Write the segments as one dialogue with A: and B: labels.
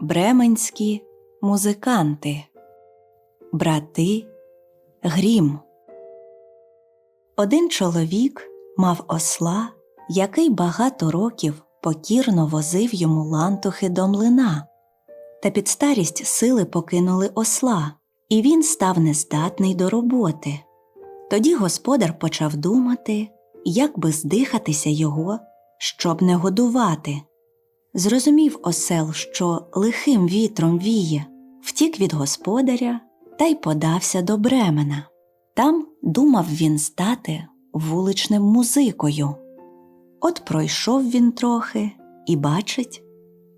A: Бременські музиканти, брати Грім. Один чоловік мав осла, який багато років покірно возив йому лантухи до млина. Та під старість сили покинули осла, і він став нездатний до роботи. Тоді господар почав думати, як би здихатися його, щоб не годувати. Зрозумів осел, що лихим вітром віє, втік від господаря та й подався до Бремена. Там думав він стати вуличним музикою. От пройшов він трохи і бачить,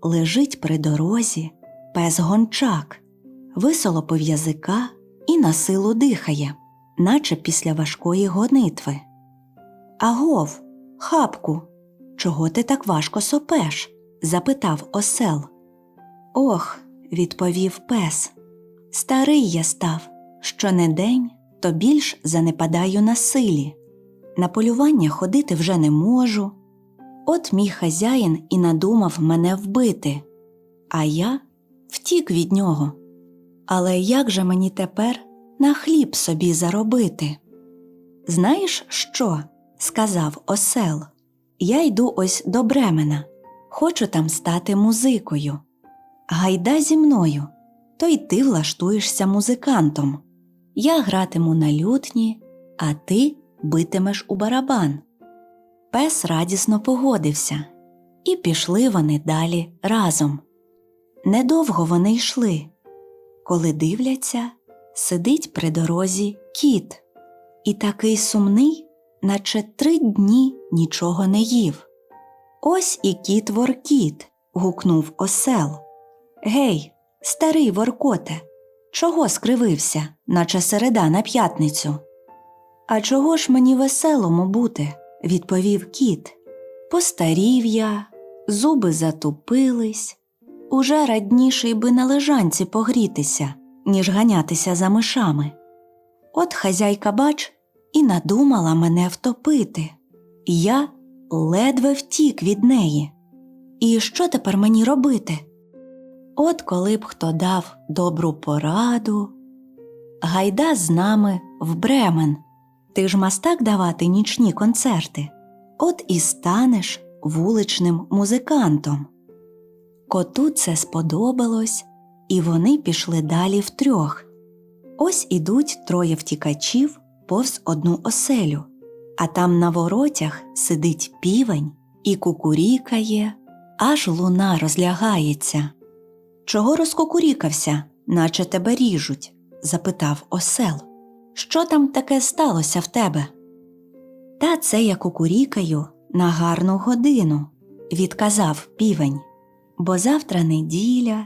A: лежить при дорозі пес гончак, висолопив язика і на силу дихає, наче після важкої гонитви. Агов, хапку, чого ти так важко сопеш? Запитав осел. Ох, відповів пес. Старий я став, що не день, то більш занепадаю на силі. На полювання ходити вже не можу. От мій хазяїн і надумав мене вбити, а я втік від нього. Але як же мені тепер на хліб собі заробити? Знаєш що? сказав осел. Я йду ось до Бремена. Хочу там стати музикою. Гайда зі мною, то й ти влаштуєшся музикантом. Я гратиму на лютні, а ти битимеш у барабан. Пес радісно погодився, і пішли вони далі разом. Недовго вони йшли. Коли дивляться, сидить при дорозі кіт, і такий сумний, наче три дні нічого не їв. Ось і кіт воркіт. гукнув осел. Гей, старий воркоте, чого скривився, наче середа на п'ятницю? А чого ж мені веселому бути? відповів кіт. Постарів я, зуби затупились. Уже радніший би на лежанці погрітися, ніж ганятися за мишами. От хазяйка, бач, і надумала мене втопити. Я ледве втік від неї. І що тепер мені робити? От коли б хто дав добру пораду. Гайда з нами в Бремен. Ти ж мастак давати нічні концерти. От і станеш вуличним музикантом. Коту це сподобалось, і вони пішли далі втрьох. Ось ідуть троє втікачів повз одну оселю, а там на воротях сидить півень і кукурікає, аж луна розлягається. Чого розкукурікався, наче тебе ріжуть? запитав осел. Що там таке сталося в тебе? Та це я кукурікаю на гарну годину, відказав півень. Бо завтра неділя,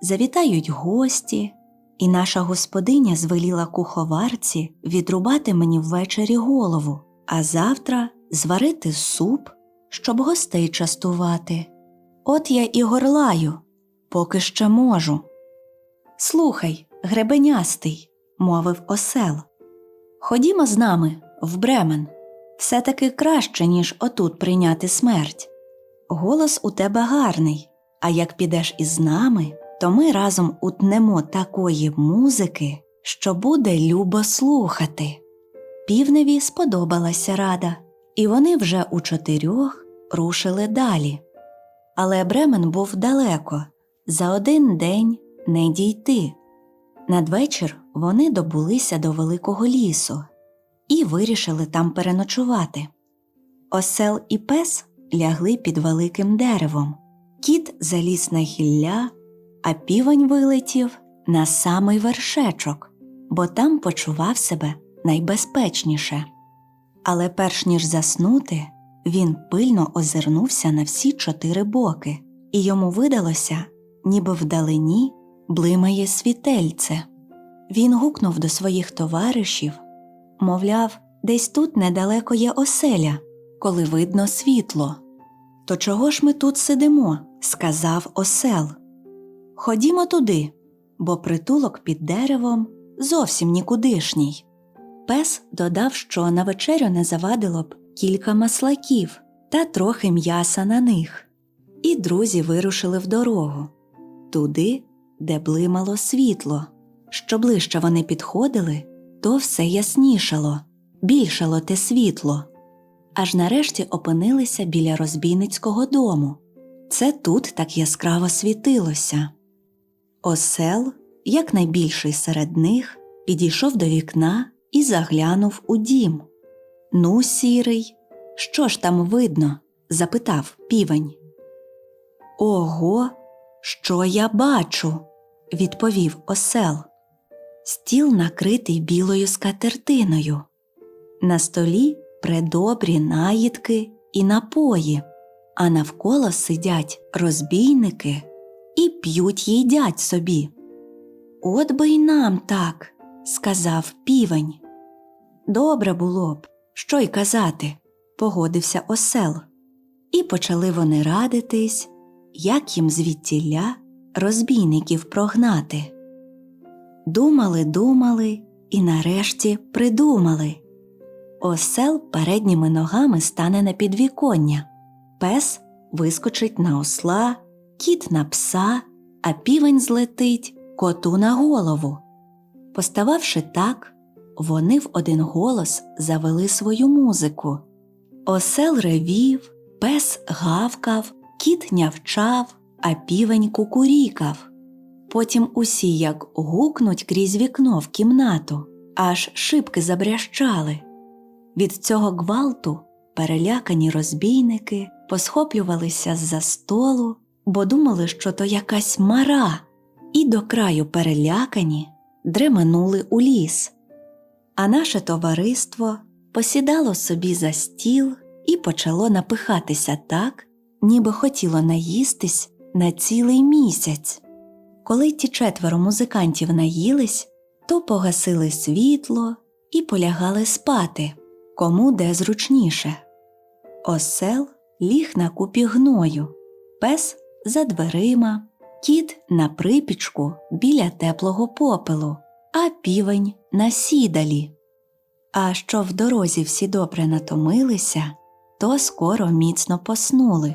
A: завітають гості, і наша господиня звеліла куховарці відрубати мені ввечері голову, а завтра зварити суп, щоб гостей частувати. От я і горлаю, поки ще можу. Слухай, гребенястий, мовив осел. Ходімо з нами в Бремен. Все таки краще, ніж отут прийняти смерть. Голос у тебе гарний, а як підеш із нами, то ми разом утнемо такої музики, що буде любо слухати. Півневі сподобалася рада, і вони вже у чотирьох рушили далі. Але Бремен був далеко, за один день не дійти. Надвечір вони добулися до великого лісу і вирішили там переночувати. Осел і пес лягли під великим деревом, кіт заліз на гілля, а півень вилетів на самий вершечок, бо там почував себе найбезпечніше. Але перш ніж заснути, він пильно озирнувся на всі чотири боки, і йому видалося, ніби вдалині блимає світельце. Він гукнув до своїх товаришів, мовляв, десь тут недалеко є оселя, коли видно світло. То чого ж ми тут сидимо? сказав осел. Ходімо туди, бо притулок під деревом зовсім нікудишній. Пес додав, що на вечерю не завадило б кілька маслаків та трохи м'яса на них, і друзі вирушили в дорогу. туди, де блимало світло. Що ближче вони підходили, то все яснішало, більшало те світло. Аж нарешті опинилися біля розбійницького дому. Це тут так яскраво світилося. Осел, як найбільший серед них, підійшов до вікна і заглянув у дім. Ну, сірий, що ж там видно? запитав півень. Ого, що я бачу, відповів осел. Стіл накритий білою скатертиною. На столі предобрі наїдки і напої, а навколо сидять розбійники і п'ють їдять собі. От би й нам так, сказав півень. Добре було б, що й казати, погодився осел. І почали вони радитись, як їм звідтіля розбійників прогнати. Думали, думали і нарешті придумали. Осел передніми ногами стане на підвіконня, пес вискочить на осла, кіт на пса, а півень злетить коту на голову. Постававши так, вони в один голос завели свою музику. Осел ревів, пес гавкав, кіт нявчав, а півень кукурікав. Потім усі як гукнуть крізь вікно в кімнату, аж шибки забрящали. Від цього гвалту перелякані розбійники посхоплювалися з-за столу, бо думали, що то якась мара, і до краю перелякані дременули у ліс. А наше товариство посідало собі за стіл і почало напихатися так, ніби хотіло наїстись на цілий місяць. Коли ті четверо музикантів наїлись, то погасили світло і полягали спати, кому де зручніше. Осел ліг на купі гною, пес за дверима, кіт на припічку біля теплого попелу, а півень на сідалі. А що в дорозі всі добре натомилися, то скоро міцно поснули.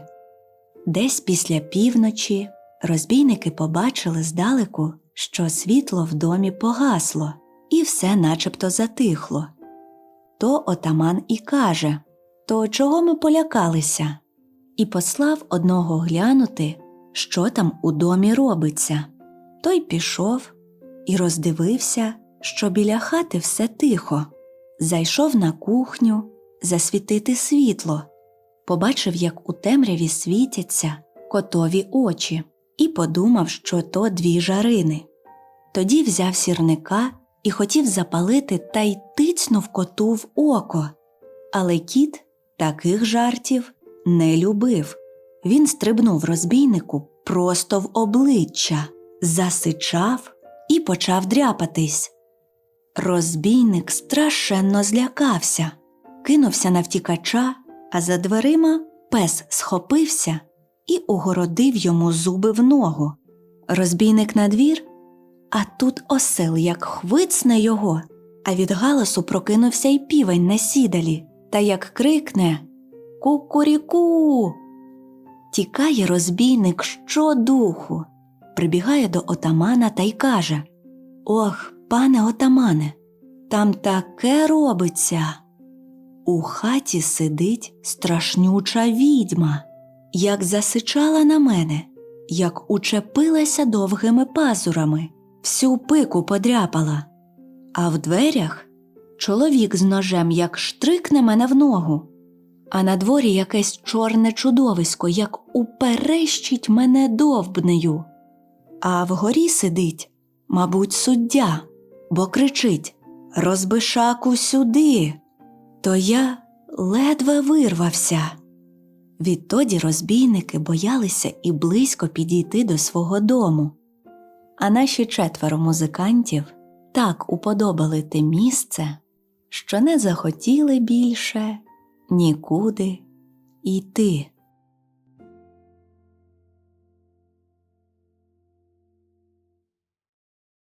A: Десь після півночі розбійники побачили здалеку, що світло в домі погасло, і все начебто затихло. То отаман і каже То чого ми полякалися? І послав одного глянути, що там у домі робиться. Той пішов і роздивився, що біля хати все тихо. Зайшов на кухню засвітити світло, побачив, як у темряві світяться котові очі, і подумав, що то дві жарини. Тоді взяв сірника і хотів запалити та й тицнув коту в око. Але кіт таких жартів не любив. Він стрибнув розбійнику просто в обличчя, засичав і почав дряпатись. Розбійник страшенно злякався, кинувся на втікача, а за дверима пес схопився і угородив йому зуби в ногу. Розбійник на двір, а тут осел як хвицне його, а від галасу прокинувся й півень на сідалі, та як крикне Кукуріку. Тікає розбійник щодуху, прибігає до отамана та й каже Ох, пане отамане, там таке робиться. У хаті сидить страшнюча відьма, як засичала на мене, як учепилася довгими пазурами, всю пику подряпала, а в дверях чоловік з ножем як штрикне мене в ногу, а на дворі якесь чорне чудовисько, як уперещить мене довбнею, а вгорі сидить, мабуть, суддя, бо кричить Розбишаку сюди. То я ледве вирвався. Відтоді розбійники боялися і близько підійти до свого дому. А наші четверо музикантів так уподобали те місце, що не захотіли більше нікуди йти.